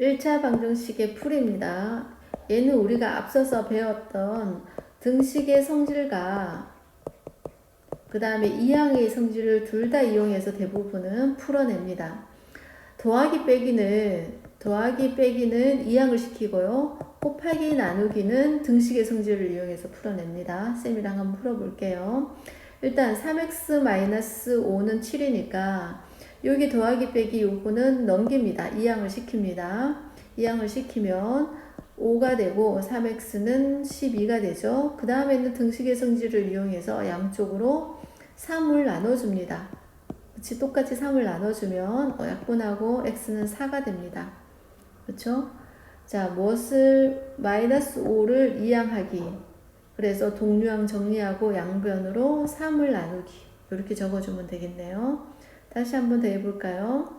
1차 방정식의 풀입니다. 얘는 우리가 앞서서 배웠던 등식의 성질과 그 다음에 이항의 성질을 둘 다 이용해서 대부분은 풀어냅니다. 더하기 빼기는 더하기 빼기는 이항을 시키고요. 곱하기 나누기는 등식의 성질을 이용해서 풀어냅니다. 쌤이랑 한번 풀어볼게요. 일단 3x-5는 7이니까 여기 더하기 빼기 요거는 넘깁니다. 이항을 시킵니다. 이항을 시키면 5가 되고 3x는 12가 되죠. 그 다음에는 등식의 성질을 이용해서 양쪽으로 3을 나눠줍니다. 그치? 똑같이 3을 나눠주면 어, 약분하고 x는 4가 됩니다. 그렇죠? 자, 무엇을 마이너스 5를 이항하기. 그래서 동류항 정리하고 양변으로 3을 나누기. 이렇게 적어주면 되겠네요. 다시 한번 더 해볼까요?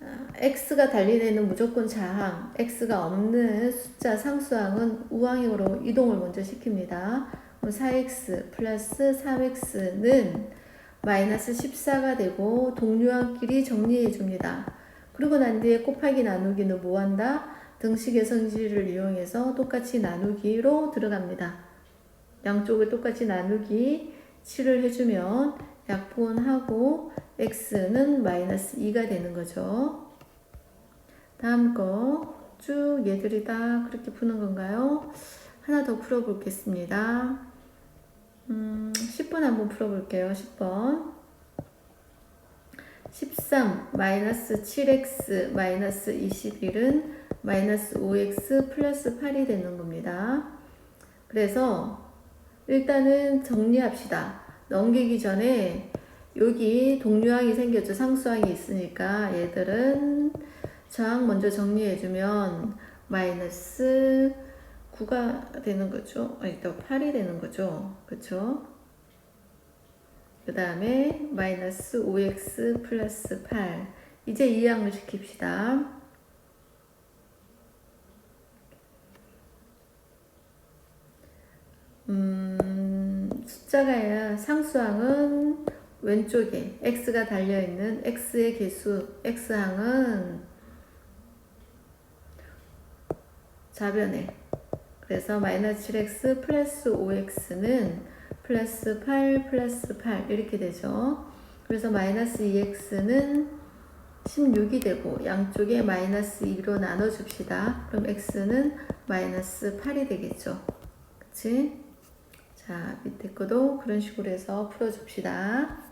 아, x가 달린 애는 무조건 자항, x가 없는 숫자 상수항은 우항으로 이동을 먼저 시킵니다. 4x 플러스 3x는 마이너스 14가 되고 동류항끼리 정리해 줍니다. 그리고 난 뒤에 곱하기 나누기는 뭐 한다? 등식의 성질을 이용해서 똑같이 나누기로 들어갑니다. 양쪽을 똑같이 나누기 7을 해주면 약분하고 x는 마이너스 2가 되는 거죠. 다음 거 쭉 얘들이 다 그렇게 푸는 건가요? 하나 더 풀어보겠습니다. 음, 10번 한번 풀어볼게요. 10번. 13 마이너스 7x 마이너스 21은 마이너스 5x 플러스 8이 되는 겁니다. 그래서 일단은 정리합시다. 넘기기 전에 여기 동류항이 생겼죠. 상수항이 있으니까 얘들은 저항 먼저 정리해주면 마이너스 9가 되는 거죠. 아니, 또 8이 되는 거죠. 그쵸? 그 다음에 마이너스 5x 플러스 8 이제 이항을 시킵시다. 음, 숫자가 상수항은 왼쪽에 x가 달려있는 x의 개수 x항은 좌변에 그래서 마이너스 7x 플러스 5x는 플러스 8 플러스 8 이렇게 되죠. 그래서 마이너스 2x는 16이 되고 양쪽에 마이너스 2로 나눠줍시다. 그럼 x는 마이너스 8이 되겠죠. 그치? 자 밑에 거도 그런 식으로 해서 풀어줍시다.